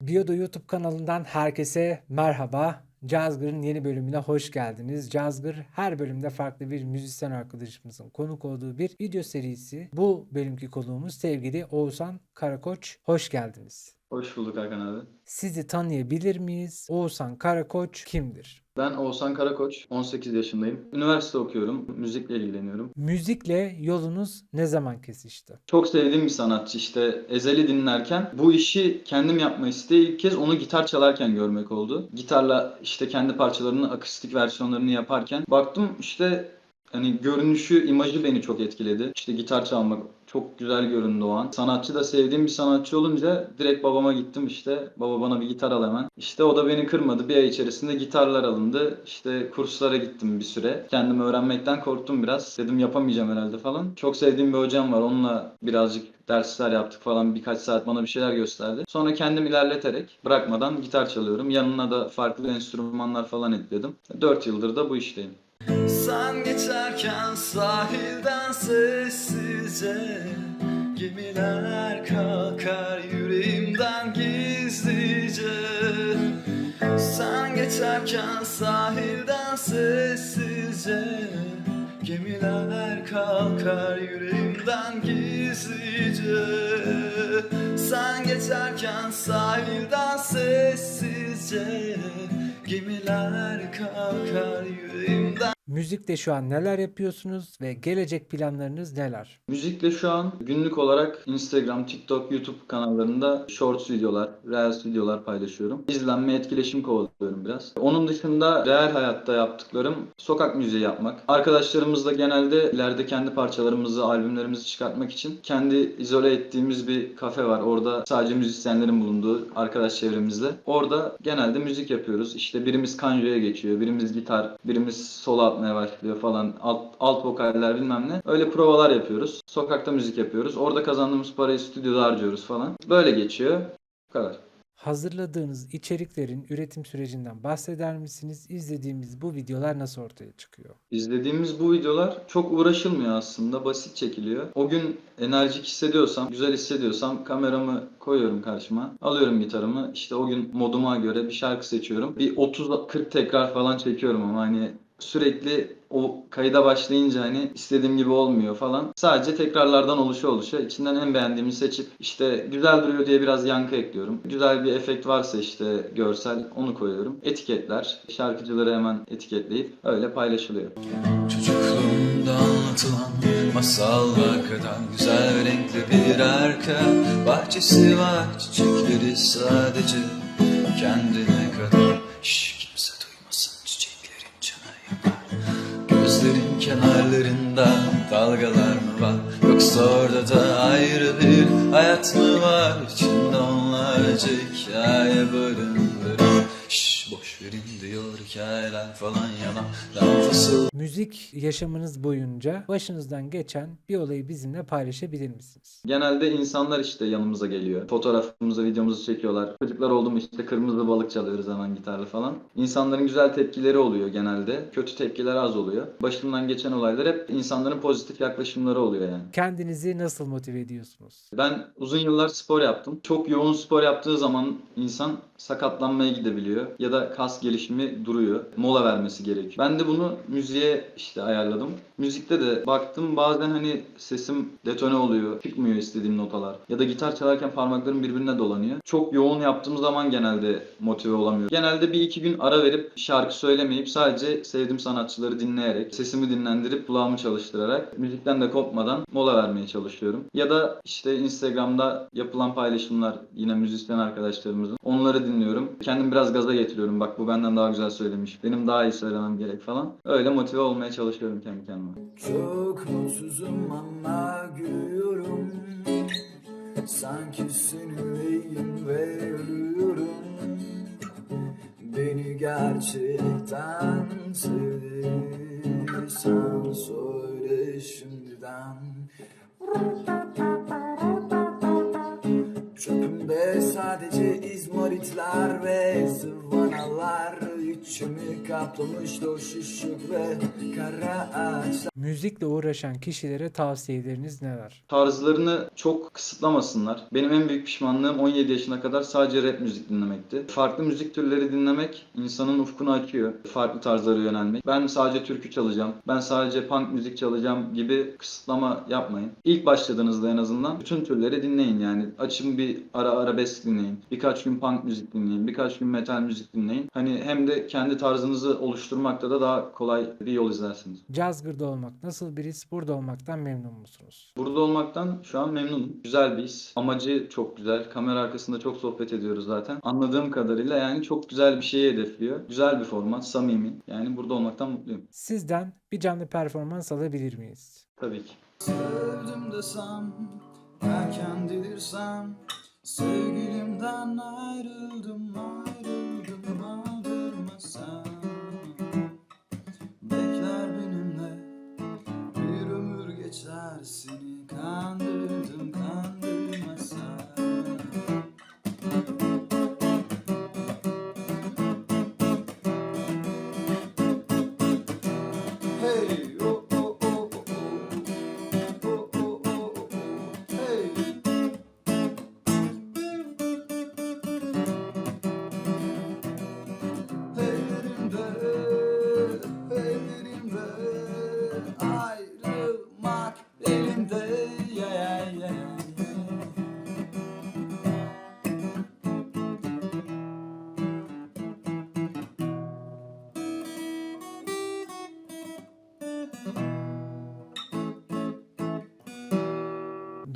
Biyodo YouTube kanalından herkese merhaba. Cazgır'ın yeni bölümüne hoş geldiniz. Cazgır her bölümde farklı bir müzisyen arkadaşımızın konuk olduğu bir video serisi. Bu bölümki konuğumuz sevgili Oğuzhan Karakoç. Hoş geldiniz. Hoş bulduk Hakan abi. Sizi tanıyabilir miyiz? Oğuzhan Karakoç kimdir? Ben Oğuzhan Karakoç, 18 yaşındayım. Üniversite okuyorum, müzikle ilgileniyorum. Müzikle yolunuz ne zaman kesişti? Çok sevdiğim bir sanatçı işte Ezel'i dinlerken bu işi kendim yapma isteği ilk kez onu gitar çalarken görmek oldu. Gitarla işte kendi parçalarının akustik versiyonlarını yaparken baktım işte hani görünüşü, imajı beni çok etkiledi. İşte gitar çalmak çok güzel göründü o an. Sanatçı da sevdiğim bir sanatçı olunca direkt babama gittim işte. Baba bana bir gitar al hemen. İşte o da beni kırmadı. Bir ay içerisinde gitarlar alındı. İşte kurslara gittim bir süre. Kendimi öğrenmekten korktum biraz. Dedim yapamayacağım herhalde falan. Çok sevdiğim bir hocam var. Onunla birazcık dersler yaptık falan. Birkaç saat bana bir şeyler gösterdi. Sonra kendim ilerleterek bırakmadan gitar çalıyorum. Yanına da farklı enstrümanlar falan ekledim. 4 yıldır da bu işteyim. Sen geçerken sahilden sessizce Gemiler kalkar yüreğimden gizlice. Sen geçerken sahilden sessizce Gemiler kalkar yüreğimden gizlice. Sen geçerken sahilden sessizce Gemiler kalkar yüreğimden Müzikte şu an neler yapıyorsunuz ve gelecek planlarınız neler? Müzikle şu an günlük olarak Instagram, TikTok, YouTube kanallarında shorts videolar, reels videolar paylaşıyorum. İzlenme, etkileşim kovalıyorum biraz. Onun dışında real hayatta yaptıklarım sokak müziği yapmak. Arkadaşlarımızla genelde ileride kendi parçalarımızı, albümlerimizi çıkartmak için kendi izole ettiğimiz bir kafe var. Orada sadece müzisyenlerin bulunduğu arkadaş çevremizle. Orada genelde müzik yapıyoruz. İşte birimiz kanjoya geçiyor, birimiz gitar, birimiz solo atmaya başlıyor falan. Alt, alt vokaller bilmem ne. Öyle provalar yapıyoruz. Sokakta müzik yapıyoruz. Orada kazandığımız parayı stüdyoda harcıyoruz falan. Böyle geçiyor. Bu kadar. Hazırladığınız içeriklerin üretim sürecinden bahseder misiniz? İzlediğimiz bu videolar nasıl ortaya çıkıyor? İzlediğimiz bu videolar çok uğraşılmıyor aaslında. Basit çekiliyor. O gün enerjik hissediyorsam, güzel hissediyorsam kameramı koyuyorum karşıma. Alıyorum gitarımı. İşte o gün moduma göre bir şarkı seçiyorum. Bir 30-40 tekrar falan çekiyorum ama hani sürekli o kayıda başlayınca hani istediğim gibi olmuyor falan. Sadece tekrarlardan oluşa oluşa içinden en beğendiğimi seçip işte güzel duruyor diye biraz yankı ekliyorum. Güzel bir efekt varsa işte görsel onu koyuyorum. Etiketler. Şarkıcıları hemen etiketleyip öyle paylaşılıyor. Çocukluğumda anlatılan masal kadar güzel renkli bir arka Bahçesi var çiçekleri sadece kendine kadar kenarlarında dalgalar mı var? Yoksa orada da ayrı bir hayat mı var? İçinde onlarca hikaye barındırır hikayeler falan yalan fasıl Müzik yaşamınız boyunca başınızdan geçen bir olayı bizimle paylaşabilir misiniz? Genelde insanlar işte yanımıza geliyor. Fotoğrafımızı, videomuzu çekiyorlar. Çocuklar oldu mu işte kırmızı balık çalıyoruz hemen gitarla falan. İnsanların güzel tepkileri oluyor genelde. Kötü tepkiler az oluyor. Başımdan geçen olaylar hep insanların pozitif yaklaşımları oluyor yani. Kendinizi nasıl motive ediyorsunuz? Ben uzun yıllar spor yaptım. Çok yoğun spor yaptığı zaman insan sakatlanmaya gidebiliyor ya da kas gelişimi duruyor. Mola vermesi gerekiyor. Ben de bunu müziğe işte ayarladım. Müzikte de baktım bazen hani sesim detone oluyor. Çıkmıyor istediğim notalar. Ya da gitar çalarken parmaklarım birbirine dolanıyor. Çok yoğun yaptığım zaman genelde motive olamıyorum. Genelde bir iki gün ara verip şarkı söylemeyip sadece sevdiğim sanatçıları dinleyerek, sesimi dinlendirip kulağımı çalıştırarak müzikten de kopmadan mola vermeye çalışıyorum. Ya da işte Instagram'da yapılan paylaşımlar yine müzisyen arkadaşlarımızın. Onları dinliyorum. Kendim biraz gaza getiriyorum. Bak bu benden daha güzel söylemiş. Benim daha iyi söylemem gerek falan. Öyle motive olmaya çalışıyorum kendi kendime. Çok mutsuzum ama gülüyorum Sanki seninleyim ve ölüyorum Beni gerçekten sevdiysen söyle şimdiden Çöpümde sadece izmaritler ve zıvanalar içimi kaplamıştı o şişik ve kara ağaçlar Müzikle uğraşan kişilere tavsiyeleriniz neler? Tarzlarını çok kısıtlamasınlar. Benim en büyük pişmanlığım 17 yaşına kadar sadece rap müzik dinlemekti. Farklı müzik türleri dinlemek insanın ufkunu açıyor. Farklı tarzlara yönelmek. Ben sadece türkü çalacağım, ben sadece punk müzik çalacağım gibi kısıtlama yapmayın. İlk başladığınızda en azından bütün türleri dinleyin yani. Açın bir ara arabesk dinleyin. Birkaç gün punk müzik dinleyin. Birkaç gün metal müzik dinleyin. Hani hem de kendi tarzınızı oluşturmakta da daha kolay bir yol izlersiniz. Cazgır'da olmak nasıl bir his? Burada olmaktan memnun musunuz? Burada olmaktan şu an memnunum. Güzel bir his. Amacı çok güzel. Kamera arkasında çok sohbet ediyoruz zaten. Anladığım kadarıyla yani çok güzel bir şeyi hedefliyor. Güzel bir format, samimi. Yani burada olmaktan mutluyum. Sizden bir canlı performans alabilir miyiz? Tabii ki. Sevdim desem Erken delirsem Sevgilimden ayrıldım ayrıldım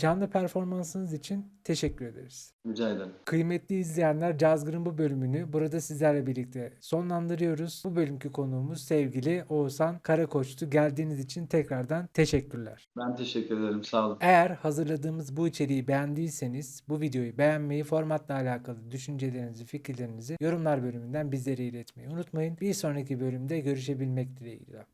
Canlı performansınız için teşekkür ederiz. Rica ederim. Kıymetli izleyenler Cazgır'ın bu bölümünü burada sizlerle birlikte sonlandırıyoruz. Bu bölümkü konuğumuz sevgili Oğuzhan Karakoç'tu. Geldiğiniz için tekrardan teşekkürler. Ben teşekkür ederim. Sağ olun. Eğer hazırladığımız bu içeriği beğendiyseniz bu videoyu beğenmeyi, formatla alakalı düşüncelerinizi, fikirlerinizi yorumlar bölümünden bizlere iletmeyi unutmayın. Bir sonraki bölümde görüşebilmek dileğiyle.